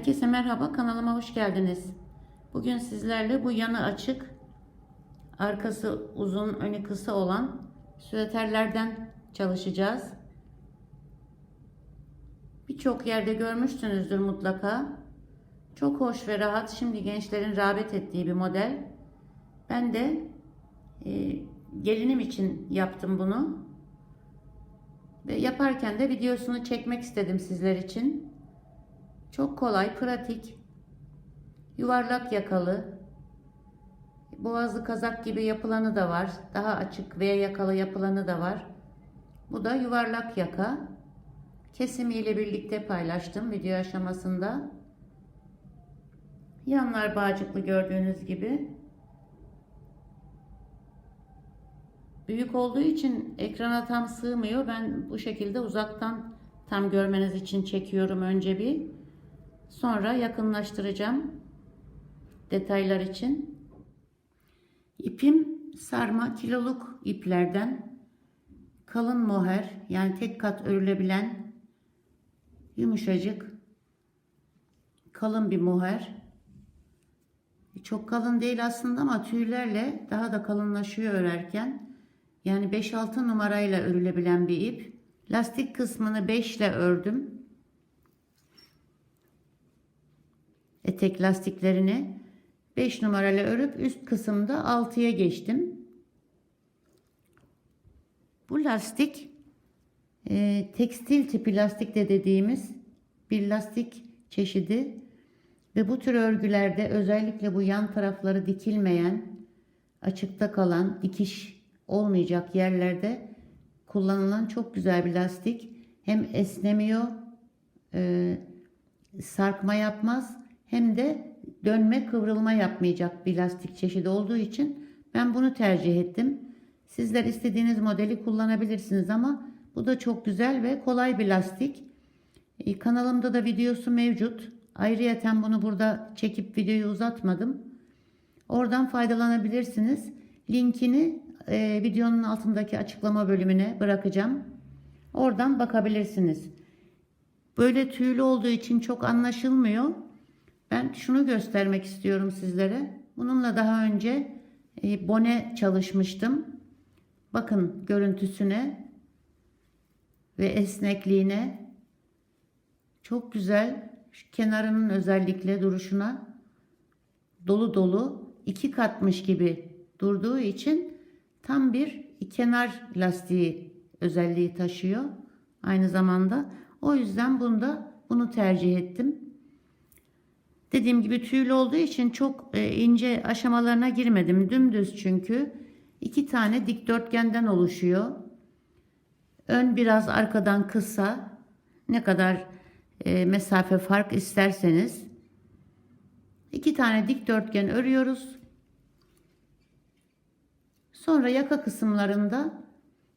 Herkese merhaba kanalıma hoş geldiniz. Bugün sizlerle bu yanı açık, arkası uzun, önü kısa olan süveterlerden çalışacağız. Birçok yerde görmüşsünüzdür mutlaka. Çok hoş ve rahat, şimdi gençlerin rağbet ettiği bir model. Ben de e, gelinim için yaptım bunu. Ve yaparken de videosunu çekmek istedim sizler için. Çok kolay, pratik. Yuvarlak yakalı. Boğazlı kazak gibi yapılanı da var. Daha açık V yakalı yapılanı da var. Bu da yuvarlak yaka. Kesimiyle birlikte paylaştım video aşamasında. Yanlar bağcıklı gördüğünüz gibi. Büyük olduğu için ekrana tam sığmıyor. Ben bu şekilde uzaktan tam görmeniz için çekiyorum önce bir. Sonra yakınlaştıracağım detaylar için. İpim sarma kiloluk iplerden kalın moher yani tek kat örülebilen yumuşacık kalın bir moher. Çok kalın değil aslında ama tüylerle daha da kalınlaşıyor örerken. Yani 5-6 numarayla örülebilen bir ip. Lastik kısmını 5 ile ördüm. Etek lastiklerini 5 numaralı örüp üst kısımda 6'ya geçtim. Bu lastik e, tekstil tipi lastik de dediğimiz bir lastik çeşidi ve bu tür örgülerde özellikle bu yan tarafları dikilmeyen açıkta kalan dikiş olmayacak yerlerde kullanılan çok güzel bir lastik. Hem esnemiyor, e, sarkma yapmaz hem de dönme kıvrılma yapmayacak bir lastik çeşidi olduğu için ben bunu tercih ettim. Sizler istediğiniz modeli kullanabilirsiniz ama bu da çok güzel ve kolay bir lastik. E, kanalımda da videosu mevcut. Ayrıyeten bunu burada çekip videoyu uzatmadım. Oradan faydalanabilirsiniz. Linkini e, videonun altındaki açıklama bölümüne bırakacağım. Oradan bakabilirsiniz. Böyle tüylü olduğu için çok anlaşılmıyor. Ben şunu göstermek istiyorum sizlere. Bununla daha önce e, bone çalışmıştım. Bakın görüntüsüne ve esnekliğine. Çok güzel. Şu kenarının özellikle duruşuna dolu dolu iki katmış gibi durduğu için tam bir kenar lastiği özelliği taşıyor aynı zamanda. O yüzden bunda bunu tercih ettim. Dediğim gibi tüylü olduğu için çok e, ince aşamalarına girmedim. Dümdüz çünkü. iki tane dikdörtgenden oluşuyor. Ön biraz arkadan kısa. Ne kadar e, mesafe fark isterseniz. iki tane dikdörtgen örüyoruz. Sonra yaka kısımlarında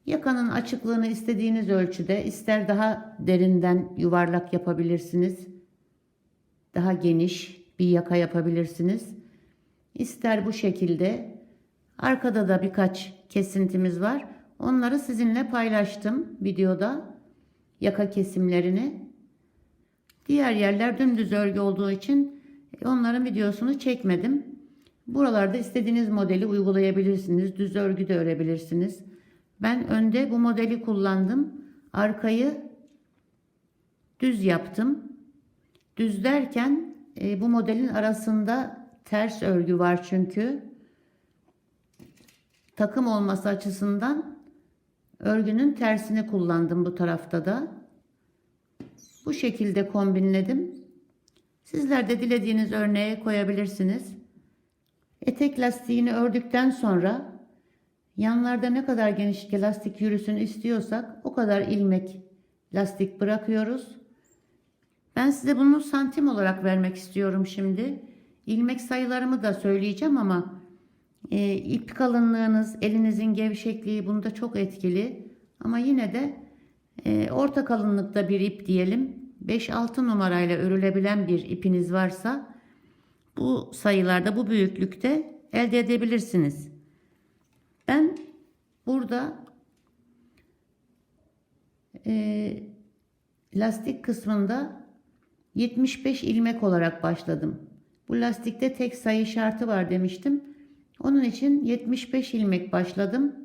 yakanın açıklığını istediğiniz ölçüde ister daha derinden yuvarlak yapabilirsiniz. Daha geniş bir yaka yapabilirsiniz. İster bu şekilde. Arkada da birkaç kesintimiz var. Onları sizinle paylaştım videoda. Yaka kesimlerini. Diğer yerler dümdüz örgü olduğu için onların videosunu çekmedim. Buralarda istediğiniz modeli uygulayabilirsiniz. Düz örgü de örebilirsiniz. Ben önde bu modeli kullandım. Arkayı düz yaptım. Düz derken e, bu modelin arasında ters örgü var çünkü. Takım olması açısından örgünün tersini kullandım bu tarafta da. Bu şekilde kombinledim. Sizler de dilediğiniz örneğe koyabilirsiniz. Etek lastiğini ördükten sonra yanlarda ne kadar geniş lastik yürüsün istiyorsak o kadar ilmek lastik bırakıyoruz. Ben size bunu santim olarak vermek istiyorum şimdi. İlmek sayılarımı da söyleyeceğim ama e, ip kalınlığınız, elinizin gevşekliği bunda çok etkili. Ama yine de e, orta kalınlıkta bir ip diyelim. 5-6 numarayla örülebilen bir ipiniz varsa bu sayılarda, bu büyüklükte elde edebilirsiniz. Ben burada e, lastik kısmında 75 ilmek olarak başladım. Bu lastikte tek sayı şartı var demiştim. Onun için 75 ilmek başladım.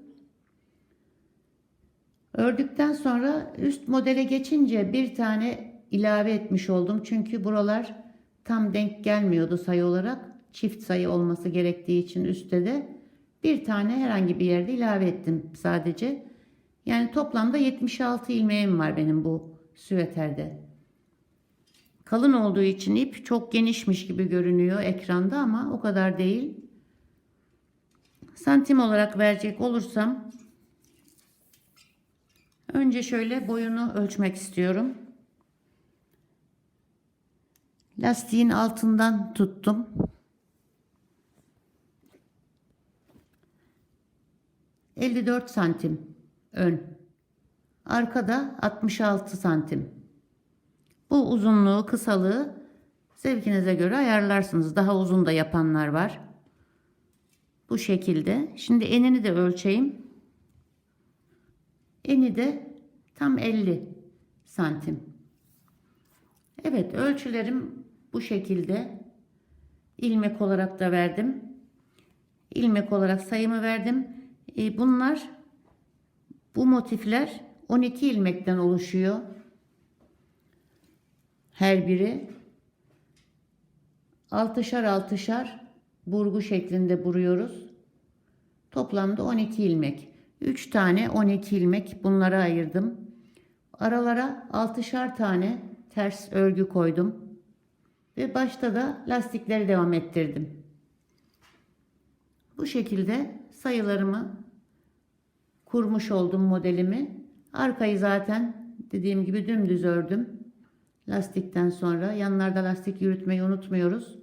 Ördükten sonra üst modele geçince bir tane ilave etmiş oldum. Çünkü buralar tam denk gelmiyordu sayı olarak. Çift sayı olması gerektiği için üstte de bir tane herhangi bir yerde ilave ettim sadece. Yani toplamda 76 ilmeğim var benim bu süveterde. Kalın olduğu için ip çok genişmiş gibi görünüyor ekranda ama o kadar değil. Santim olarak verecek olursam önce şöyle boyunu ölçmek istiyorum. Lastiğin altından tuttum. ...54 santim ön. Arkada 66 santim. Bu uzunluğu, kısalığı zevkinize göre ayarlarsınız. Daha uzun da yapanlar var. Bu şekilde. Şimdi enini de ölçeyim. Eni de tam 50 santim. Evet ölçülerim bu şekilde. İlmek olarak da verdim. İlmek olarak sayımı verdim. E, bunlar bu motifler 12 ilmekten oluşuyor. Her biri altışar altışar burgu şeklinde buruyoruz. Toplamda 12 ilmek. 3 tane 12 ilmek bunlara ayırdım. Aralara altışar tane ters örgü koydum. Ve başta da lastikleri devam ettirdim. Bu şekilde sayılarımı kurmuş oldum modelimi. Arkayı zaten dediğim gibi dümdüz ördüm. Lastikten sonra yanlarda lastik yürütmeyi unutmuyoruz.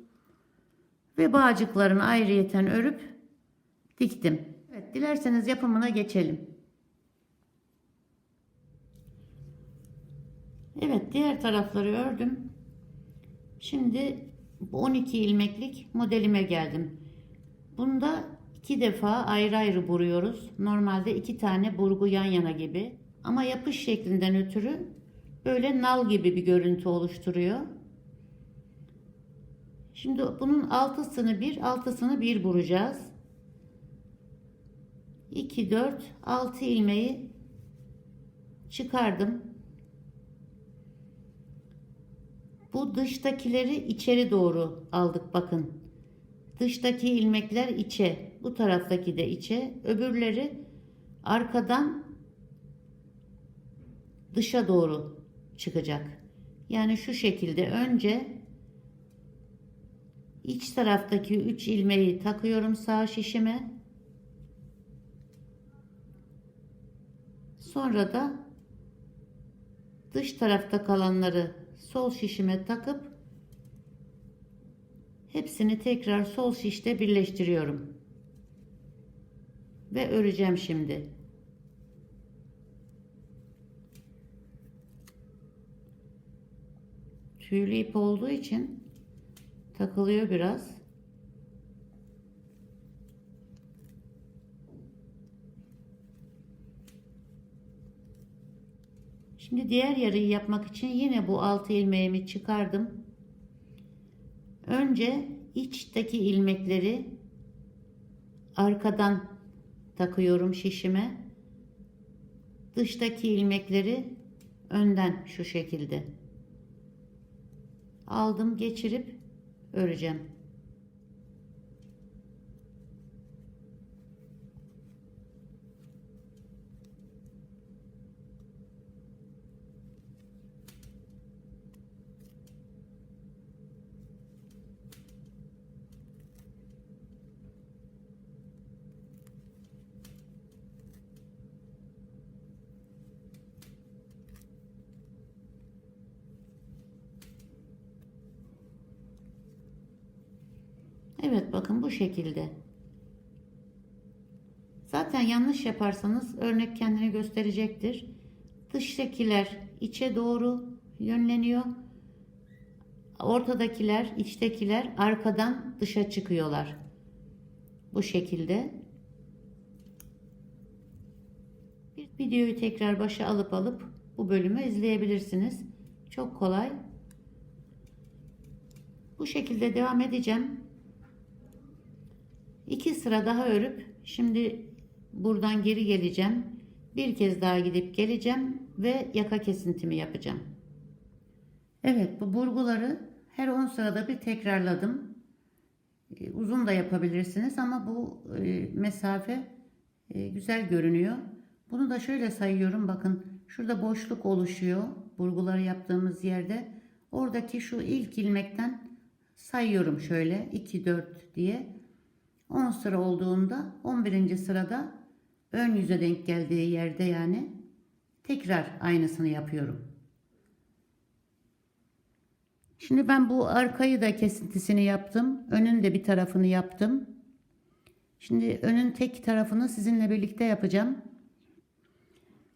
Ve bağcıklarını ayrıyeten örüp diktim. Evet, dilerseniz yapımına geçelim. Evet, diğer tarafları ördüm. Şimdi bu 12 ilmeklik modelime geldim. Bunda iki defa ayrı ayrı buruyoruz. Normalde iki tane burgu yan yana gibi. Ama yapış şeklinden ötürü böyle nal gibi bir görüntü oluşturuyor. Şimdi bunun altısını bir, altısını bir vuracağız. 2, 4, 6 ilmeği çıkardım. Bu dıştakileri içeri doğru aldık bakın. Dıştaki ilmekler içe, bu taraftaki de içe, öbürleri arkadan dışa doğru çıkacak. Yani şu şekilde önce iç taraftaki 3 ilmeği takıyorum sağ şişime. Sonra da dış tarafta kalanları sol şişime takıp hepsini tekrar sol şişte birleştiriyorum. Ve öreceğim şimdi. Tüylü ip olduğu için takılıyor biraz. Şimdi diğer yarıyı yapmak için yine bu altı ilmeğimi çıkardım. Önce içteki ilmekleri arkadan takıyorum şişime. Dıştaki ilmekleri önden şu şekilde aldım geçirip öreceğim. Evet bakın bu şekilde. Zaten yanlış yaparsanız örnek kendini gösterecektir. Dıştakiler içe doğru yönleniyor. Ortadakiler, içtekiler arkadan dışa çıkıyorlar. Bu şekilde. Bir videoyu tekrar başa alıp alıp bu bölümü izleyebilirsiniz. Çok kolay. Bu şekilde devam edeceğim. İki sıra daha örüp şimdi buradan geri geleceğim. Bir kez daha gidip geleceğim ve yaka kesintimi yapacağım. Evet bu burguları her 10 sırada bir tekrarladım. E, Uzun da yapabilirsiniz ama bu e, mesafe e, güzel görünüyor. Bunu da şöyle sayıyorum bakın şurada boşluk oluşuyor burguları yaptığımız yerde. Oradaki şu ilk ilmekten sayıyorum şöyle 2 4 diye. 10 sıra olduğunda 11. sırada ön yüze denk geldiği yerde yani tekrar aynısını yapıyorum. Şimdi ben bu arkayı da kesintisini yaptım. Önün de bir tarafını yaptım. Şimdi önün tek tarafını sizinle birlikte yapacağım.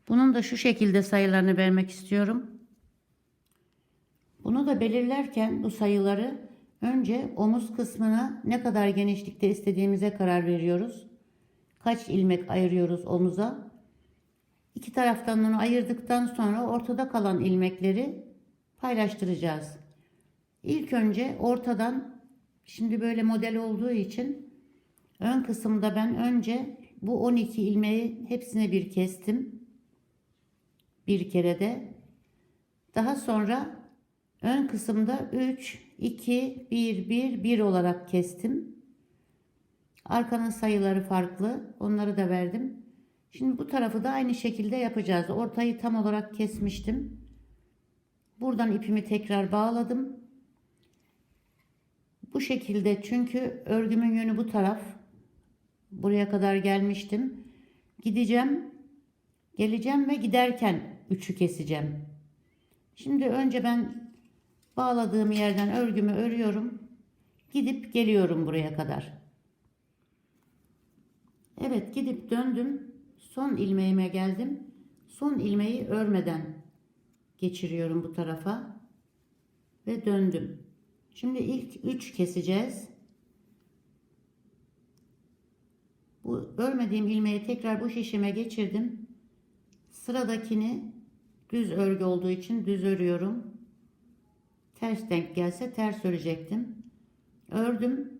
Bunun da şu şekilde sayılarını vermek istiyorum. Bunu da belirlerken bu sayıları önce omuz kısmına ne kadar genişlikte istediğimize karar veriyoruz. Kaç ilmek ayırıyoruz omuza. İki taraftan onu ayırdıktan sonra ortada kalan ilmekleri paylaştıracağız. İlk önce ortadan şimdi böyle model olduğu için ön kısımda ben önce bu 12 ilmeği hepsine bir kestim. Bir kere de. Daha sonra ön kısımda 3, 2, 1, 1, 1 olarak kestim. Arkanın sayıları farklı. Onları da verdim. Şimdi bu tarafı da aynı şekilde yapacağız. Ortayı tam olarak kesmiştim. Buradan ipimi tekrar bağladım. Bu şekilde çünkü örgümün yönü bu taraf. Buraya kadar gelmiştim. Gideceğim. Geleceğim ve giderken üçü keseceğim. Şimdi önce ben bağladığım yerden örgümü örüyorum. Gidip geliyorum buraya kadar. Evet gidip döndüm. Son ilmeğime geldim. Son ilmeği örmeden geçiriyorum bu tarafa. Ve döndüm. Şimdi ilk 3 keseceğiz. Bu örmediğim ilmeği tekrar bu şişime geçirdim. Sıradakini düz örgü olduğu için düz örüyorum. Ters denk gelse ters örecektim. Ördüm.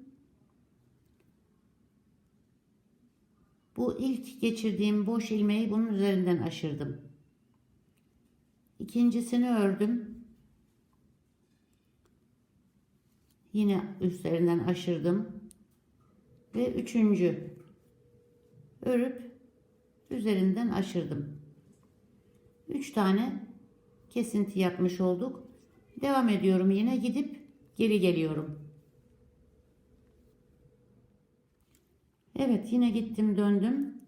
Bu ilk geçirdiğim boş ilmeği bunun üzerinden aşırdım. İkincisini ördüm. Yine üstlerinden aşırdım. Ve üçüncü örüp üzerinden aşırdım. Üç tane kesinti yapmış olduk. Devam ediyorum yine gidip geri geliyorum. Evet yine gittim döndüm.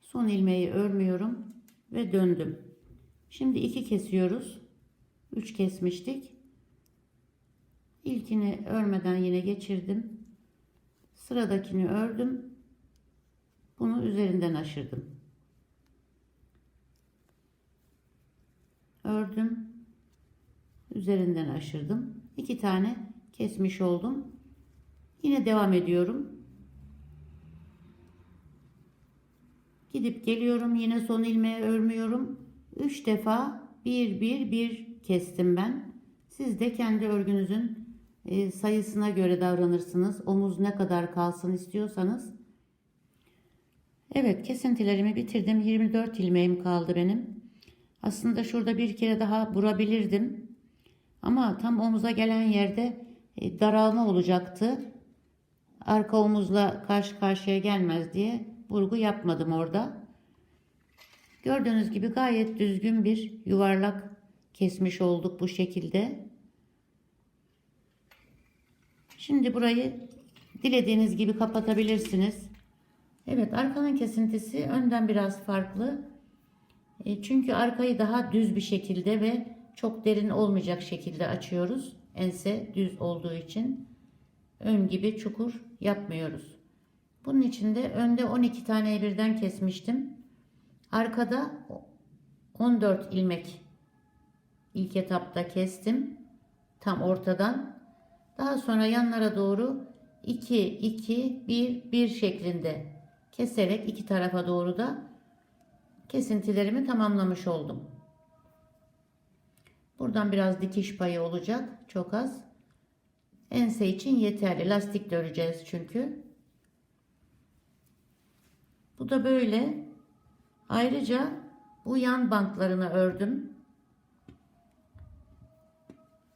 Son ilmeği örmüyorum ve döndüm. Şimdi iki kesiyoruz. Üç kesmiştik. İlkini örmeden yine geçirdim. Sıradakini ördüm. Bunu üzerinden aşırdım. Ördüm. Üzerinden aşırdım. İki tane kesmiş oldum. Yine devam ediyorum. Gidip geliyorum. Yine son ilmeği örmüyorum. Üç defa bir bir bir kestim ben. Siz de kendi örgünüzün e, sayısına göre davranırsınız. Omuz ne kadar kalsın istiyorsanız. Evet kesintilerimi bitirdim. 24 ilmeğim kaldı benim. Aslında şurada bir kere daha vurabilirdim. Ama tam omuza gelen yerde e, daralma olacaktı. Arka omuzla karşı karşıya gelmez diye vurgu yapmadım orada. Gördüğünüz gibi gayet düzgün bir yuvarlak kesmiş olduk bu şekilde. Şimdi burayı dilediğiniz gibi kapatabilirsiniz. Evet arkanın kesintisi önden biraz farklı. E, çünkü arkayı daha düz bir şekilde ve çok derin olmayacak şekilde açıyoruz. Ense düz olduğu için ön gibi çukur yapmıyoruz. Bunun için de önde 12 tane birden kesmiştim. Arkada 14 ilmek ilk etapta kestim. Tam ortadan. Daha sonra yanlara doğru 2 2 1 1 şeklinde keserek iki tarafa doğru da kesintilerimi tamamlamış oldum. Buradan biraz dikiş payı olacak. Çok az. Ense için yeterli. Lastik de öreceğiz çünkü. Bu da böyle. Ayrıca bu yan bantlarını ördüm.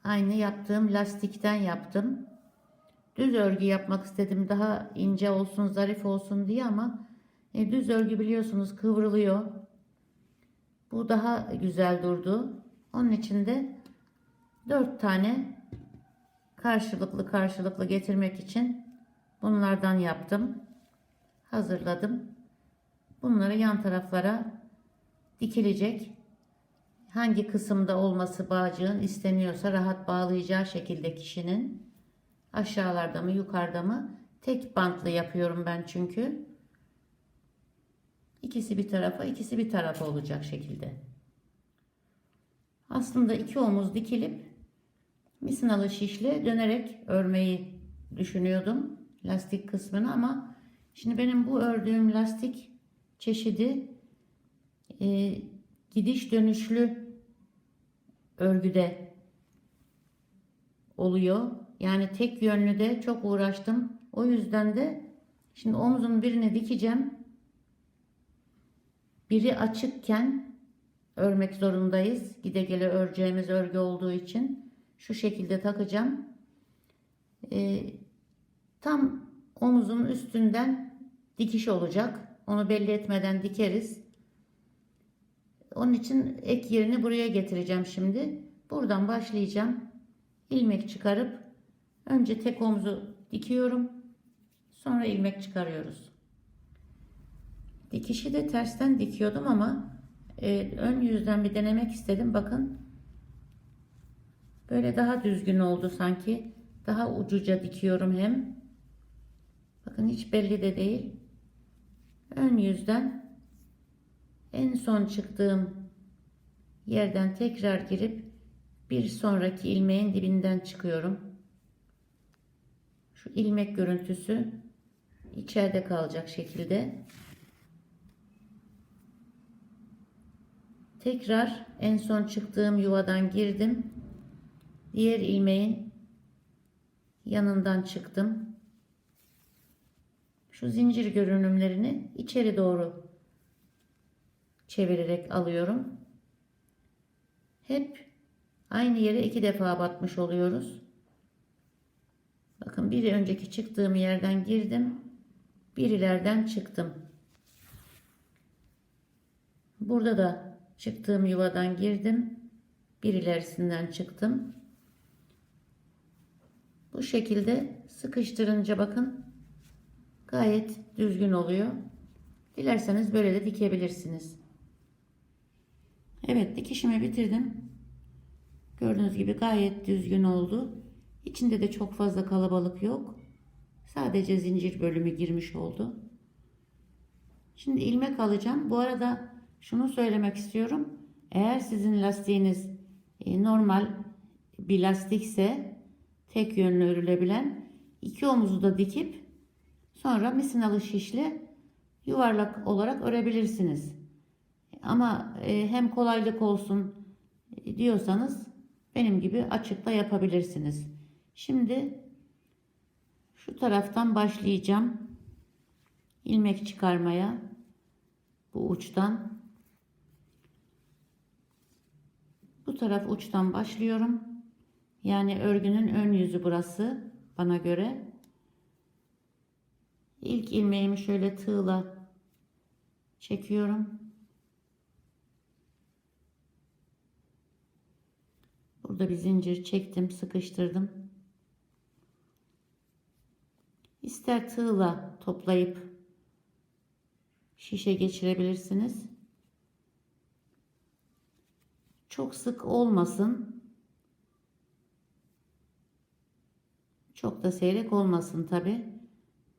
Aynı yaptığım lastikten yaptım. Düz örgü yapmak istedim. Daha ince olsun, zarif olsun diye ama e, düz örgü biliyorsunuz kıvrılıyor. Bu daha güzel durdu. Onun için de 4 tane karşılıklı karşılıklı getirmek için bunlardan yaptım. Hazırladım. Bunları yan taraflara dikilecek. Hangi kısımda olması bağcığın isteniyorsa rahat bağlayacağı şekilde kişinin aşağılarda mı yukarıda mı tek bantlı yapıyorum ben çünkü. İkisi bir tarafa, ikisi bir tarafa olacak şekilde. Aslında iki omuz dikilip misinalı şişle dönerek örmeyi düşünüyordum lastik kısmını ama şimdi benim bu ördüğüm lastik çeşidi e, gidiş dönüşlü örgüde oluyor. Yani tek yönlü de çok uğraştım. O yüzden de şimdi omzun birini dikeceğim. Biri açıkken örmek zorundayız. Gide gele öreceğimiz örgü olduğu için şu şekilde takacağım. Ee, tam omuzun üstünden dikiş olacak. Onu belli etmeden dikeriz. Onun için ek yerini buraya getireceğim şimdi. Buradan başlayacağım. ilmek çıkarıp önce tek omuzu dikiyorum. Sonra ilmek çıkarıyoruz. Dikişi de tersten dikiyordum ama e, ön yüzden bir denemek istedim. Bakın böyle daha düzgün oldu sanki. Daha ucuca dikiyorum hem. Bakın hiç belli de değil. Ön yüzden en son çıktığım yerden tekrar girip bir sonraki ilmeğin dibinden çıkıyorum. Şu ilmek görüntüsü içeride kalacak şekilde. Tekrar en son çıktığım yuvadan girdim. Diğer ilmeğin yanından çıktım. Şu zincir görünümlerini içeri doğru çevirerek alıyorum. Hep aynı yere iki defa batmış oluyoruz. Bakın bir önceki çıktığım yerden girdim. Bir ileriden çıktım. Burada da çıktığım yuvadan girdim. Bir ilerisinden çıktım. Bu şekilde sıkıştırınca bakın gayet düzgün oluyor. Dilerseniz böyle de dikebilirsiniz. Evet dikişimi bitirdim. Gördüğünüz gibi gayet düzgün oldu. İçinde de çok fazla kalabalık yok. Sadece zincir bölümü girmiş oldu. Şimdi ilmek alacağım. Bu arada şunu söylemek istiyorum. Eğer sizin lastiğiniz e, normal bir lastikse tek yönlü örülebilen iki omuzu da dikip sonra misinalı şişle yuvarlak olarak örebilirsiniz. Ama e, hem kolaylık olsun diyorsanız benim gibi açıkta yapabilirsiniz. Şimdi şu taraftan başlayacağım. ilmek çıkarmaya bu uçtan. Bu taraf uçtan başlıyorum. Yani örgünün ön yüzü burası bana göre. İlk ilmeğimi şöyle tığla çekiyorum. Burada bir zincir çektim, sıkıştırdım. İster tığla toplayıp şişe geçirebilirsiniz. Çok sık olmasın. Çok da seyrek olmasın tabi.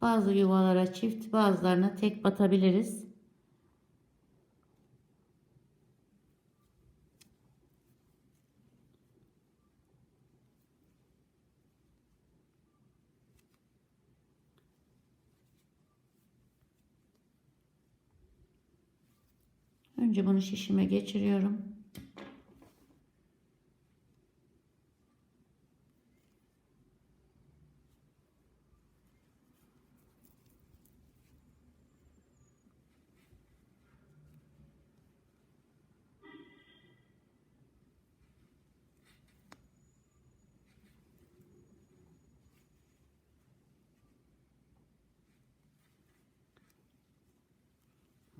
Bazı yuvalara çift, bazılarına tek batabiliriz. Önce bunu şişime geçiriyorum.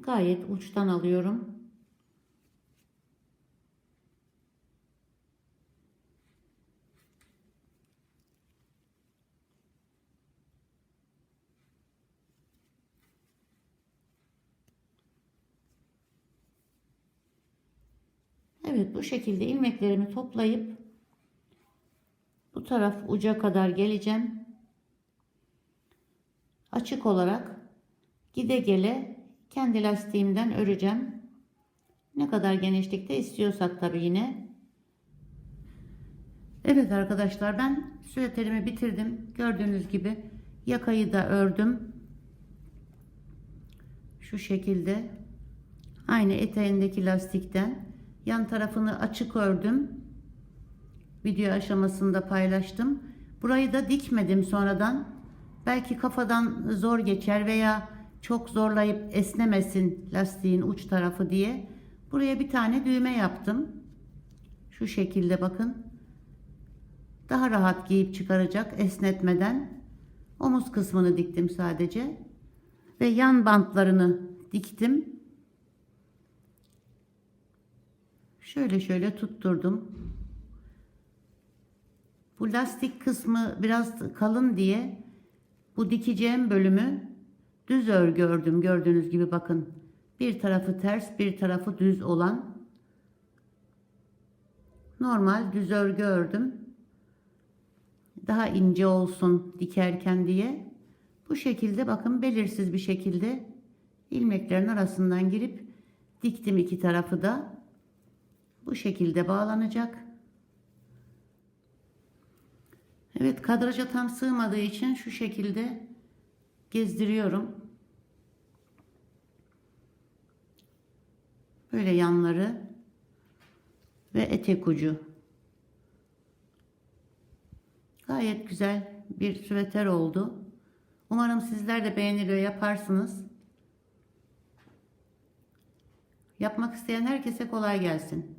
Gayet uçtan alıyorum. Evet bu şekilde ilmeklerimi toplayıp bu taraf uca kadar geleceğim. Açık olarak gide gele kendi lastiğimden öreceğim. Ne kadar genişlikte istiyorsak tabi yine. Evet arkadaşlar ben süveterimi bitirdim. Gördüğünüz gibi yakayı da ördüm. Şu şekilde aynı eteğindeki lastikten yan tarafını açık ördüm. Video aşamasında paylaştım. Burayı da dikmedim sonradan. Belki kafadan zor geçer veya çok zorlayıp esnemesin lastiğin uç tarafı diye. Buraya bir tane düğme yaptım. Şu şekilde bakın. Daha rahat giyip çıkaracak esnetmeden. Omuz kısmını diktim sadece. Ve yan bantlarını diktim. Şöyle şöyle tutturdum. Bu lastik kısmı biraz kalın diye bu dikeceğim bölümü düz örgü ördüm. Gördüğünüz gibi bakın. Bir tarafı ters, bir tarafı düz olan normal düz örgü ördüm. Daha ince olsun dikerken diye. Bu şekilde bakın belirsiz bir şekilde ilmeklerin arasından girip diktim iki tarafı da. Bu şekilde bağlanacak. Evet kadraja tam sığmadığı için şu şekilde gezdiriyorum. Böyle yanları ve etek ucu. Gayet güzel bir süveter oldu. Umarım sizler de beğenir ve yaparsınız. Yapmak isteyen herkese kolay gelsin.